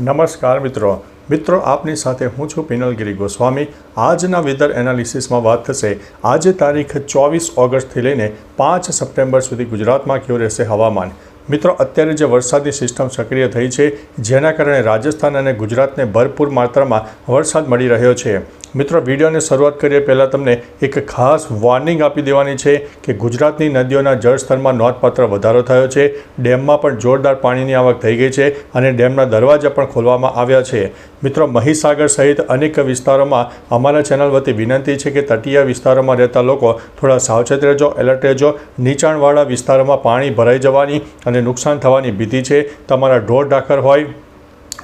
નમસ્કાર મિત્રો. મિત્રો, આપની સાથે હું છું પિનલગીરી ગોસ્વામી. આજના વેધર એનાલિસિસમાં વાત થશે. આજે તારીખ ચોવીસ ઓગસ્ટથી લઈને પાંચ સપ્ટેમ્બર સુધી ગુજરાતમાં કેવું રહેશે હવામાન? મિત્રો, અત્યારે જે વરસાદની સિસ્ટમ સક્રિય થઈ છે, જેના કારણે રાજસ્થાન અને ગુજરાતને ભરપૂર માત્રામાં વરસાદ મળી રહ્યો છે. મિત્રો, વિડીયોની શરૂઆત કરીએ. પહેલાં તમને એક ખાસ વોર્નિંગ આપી દેવાની છે કે ગુજરાતની નદીઓના જળસ્તરમાં નોંધપાત્ર વધારો થયો છે. ડેમમાં પણ જોરદાર પાણીની આવક થઈ ગઈ છે અને ડેમના દરવાજા પણ ખોલવામાં આવ્યા છે. મિત્રો, મહીસાગર સહિત અનેક વિસ્તારોમાં અમારા ચેનલ વતી વિનંતી છે કે તટીય વિસ્તારોમાં રહેતા લોકો થોડા સાવચેત રહેજો, એલર્ટ રહેજો. નીચાણવાળા વિસ્તારોમાં પાણી ભરાઈ જવાની અને નુકસાન થવાની ભીતિ છે. તમારા ઢોર ઢાકર હોય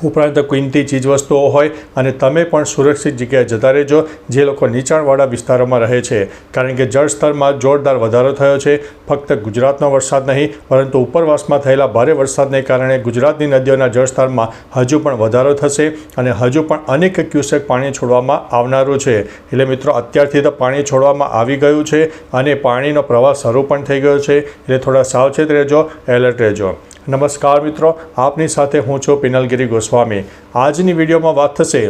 ઉપરાંત કિંમતી ચીજવસ્તુઓ હોય અને તમે પણ સુરક્ષિત જગ્યાએ જતા રહેજો, જે લોકો નીચાણવાળા વિસ્તારોમાં રહે છે. કારણ કે જળસ્તરમાં જોરદાર વધારો થયો છે. ફક્ત ગુજરાતનો વરસાદ નહીં, પરંતુ ઉપરવાસમાં થયેલા ભારે વરસાદને કારણે ગુજરાતની નદીઓના જળસ્તરમાં હજુ પણ વધારો થશે અને હજુ પણ અનેક ક્યુસેક પાણી છોડવામાં આવનારું છે. એટલે મિત્રો, અત્યારથી તો પાણી છોડવામાં આવી ગયું છે અને પાણીનો પ્રવાહ શરૂ પણ થઈ ગયો છે. એટલે થોડા સાવચેત રહેજો, એલર્ટ રહેજો. નમસ્કાર મિત્રો, આપની સાથે હું છું પિનલગીરી ગોસ્વામી. આજની વિડીયોમાં વાત થશે.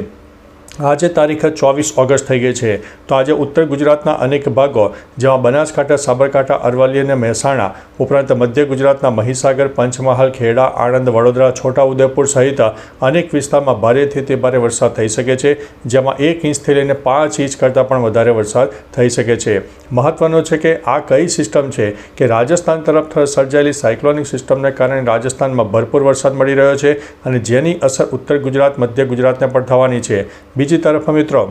આજે તારીખ ચોવીસ ઓગસ્ટ થઈ ગઈ છે. તો આજે ઉત્તર ગુજરાતના અનેક ભાગો, જેમાં બનાસકાંઠા, સાબરકાંઠા, અરવલ્લી અને મહેસાણા ઉપરાંત મધ્ય ગુજરાતના મહીસાગર, પંચમહાલ, ખેડા, આણંદ, વડોદરા, છોટાઉદેપુર સહિત અનેક વિસ્તારમાં ભારેથી તે ભારે વરસાદ થઈ શકે છે, જેમાં એક ઇંચથી લઈને પાંચ ઇંચ કરતાં પણ વધારે વરસાદ થઈ શકે છે. મહત્વનું છે કે આ કઈ સિસ્ટમ છે કે રાજસ્થાન તરફ સર્જાયેલી સાયક્લોનિક સિસ્ટમને કારણે રાજસ્થાનમાં ભરપૂર વરસાદ મળી રહ્યો છે અને જેની અસર ઉત્તર ગુજરાત, મધ્ય ગુજરાતને પણ થવાની છે. બીજી તરફ મિત્રો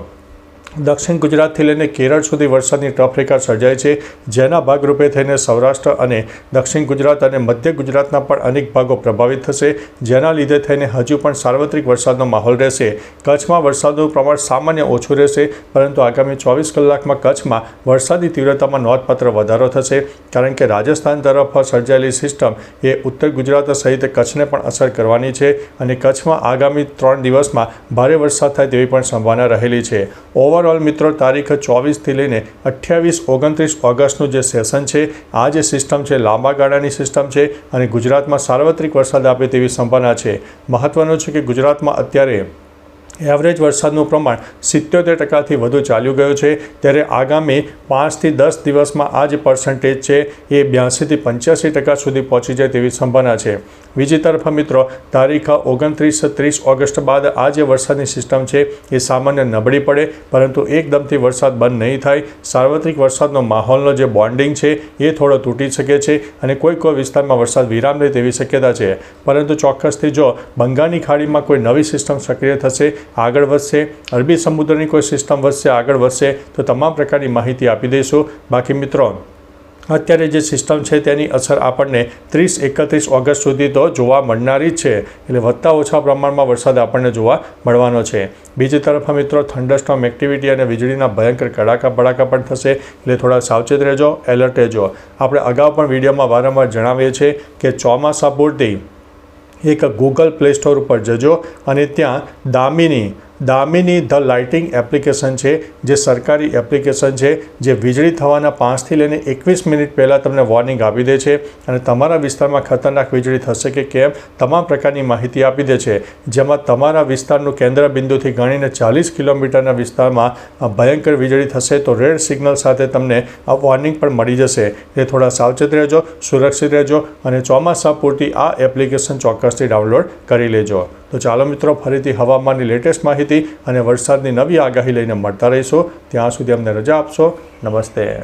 દક્ષિણ ગુજરાતથી લઈને કેરળ સુધી વરસાદની ટફ રેખા સર્જાય છે. જેના ભાગરૂપે થઈને સૌરાષ્ટ્ર અને દક્ષિણ ગુજરાત અને મધ્ય ગુજરાતના પણ અનેક ભાગો પ્રભાવિત થશે. જેના લીધે થઈને હજુ પણ સાર્વત્રિક વરસાદનો માહોલ રહેશે. કચ્છમાં વરસાદનું પ્રમાણ સામાન્ય ઓછું રહેશે, પરંતુ આગામી ચોવીસ કલાકમાં કચ્છમાં વરસાદી તીવ્રતામાં નોંધપાત્ર વધારો થશે. કારણ કે રાજસ્થાન તરફ સર્જાયેલી સિસ્ટમ એ ઉત્તર ગુજરાત સહિત કચ્છને પણ અસર કરવાની છે અને કચ્છમાં આગામી ત્રણ દિવસમાં ભારે વરસાદ થાય તેવી પણ સંભાવના રહેલી છે. ઓવર ઓવરઓલ મિત્રો, તારીખ ચોવીસથી લઈને અઠ્યાવીસ ઓગણત્રીસ ઓગસ્ટનું જે સેશન છે, આ જે સિસ્ટમ છે, લાંબા ગાળાની સિસ્ટમ છે અને ગુજરાતમાં સાર્વત્રિક વરસાદ આપે તેવી સંભાવના છે. મહત્ત્વનું છે કે ગુજરાતમાં અત્યારે એવરેજ વરસાદનું પ્રમાણ સિત્યોતેર ટકાથી વધુ ચાલ્યું ગયું છે. ત્યારે આગામી પાંચથી દસ દિવસમાં આ જે પર્સન્ટેજ છે એ બ્યાસીથી પંચ્યાસી ટકા સુધી પહોંચી જાય તેવી સંભાવના છે. બીજી તરફ મિત્રો, તારીખ ઓગણત્રીસ ત્રીસ ઓગસ્ટ બાદ આ જે વરસાદની સિસ્ટમ છે એ સામાન્ય નબળી પડે, પરંતુ એકદમથી વરસાદ બંધ નહીં થાય. સાર્વત્રિક વરસાદનો માહોલનો જે બોન્ડિંગ છે એ થોડો તૂટી શકે છે અને કોઈ કોઈ વિસ્તારમાં વરસાદ વિરામ લે તેવી શક્યતા છે. પરંતુ ચોક્કસથી જો બંગાળની ખાડીમાં કોઈ નવી સિસ્ટમ સક્રિય થશે આગળ વધશે, અરબી સમુદ્રની કોઈ સિસ્ટમ વધશે, આગળ વધશે, તો તમામ પ્રકારની માહિતી આપી દઈશું. બાકી મિત્રો, અત્યારે જે સિસ્ટમ છે તેની અસર આપણને ત્રીસ એકત્રીસ ઓગસ્ટ સુધી તો જોવા મળનારી જ છે. એટલે વધતા ઓછા પ્રમાણમાં વરસાદ આપણને જોવા મળવાનો છે. બીજી તરફ મિત્રો થંડરસ્ટોમ એક્ટિવિટી અને વીજળીના ભયંકર કડાકા ભડાકા પણ થશે. એટલે થોડા સાવચેત રહેજો એલર્ટ રહેજો. આપણે અગાઉ પણ વિડીયોમાં વારંવાર જણાવીએ છીએ કે ચોમાસા પૂરતી એક ગૂગલ પ્લે સ્ટોર ઉપર જજો અને ત્યાં Damini Damini the lighting application છે, જે સરકારી એપ્લિકેશન છે, જે વીજળી થવાના પાંચથી લઈને એકવીસ મિનિટ પહેલાં તમને વોર્નિંગ આપી દે છે અને તમારા વિસ્તારમાં ખતરનાક વીજળી થશે કે કેમ, તમામ પ્રકારની માહિતી આપી દે છે. જેમાં તમારા વિસ્તારનું કેન્દ્ર બિંદુથી ગણીને ચાલીસ કિલોમીટરના વિસ્તારમાં ભયંકર વીજળી થશે તો રેડ સિગ્નલ સાથે તમને આ વોર્નિંગ પણ મળી જશે. એ થોડા સાવચેત રહેજો, સુરક્ષિત રહેજો અને ચોમાસા પૂરતી આ એપ્લિકેશન ચોક્કસથી ડાઉનલોડ કરી લેજો. તો ચાલો મિત્રો, ફરીથી હવામાનની લેટેસ્ટ માહિતી અને વરસાદની નવી આગાહી લઈને મળતા રહીશું. ત્યાં સુધી અમને રજા આપશો. નમસ્તે.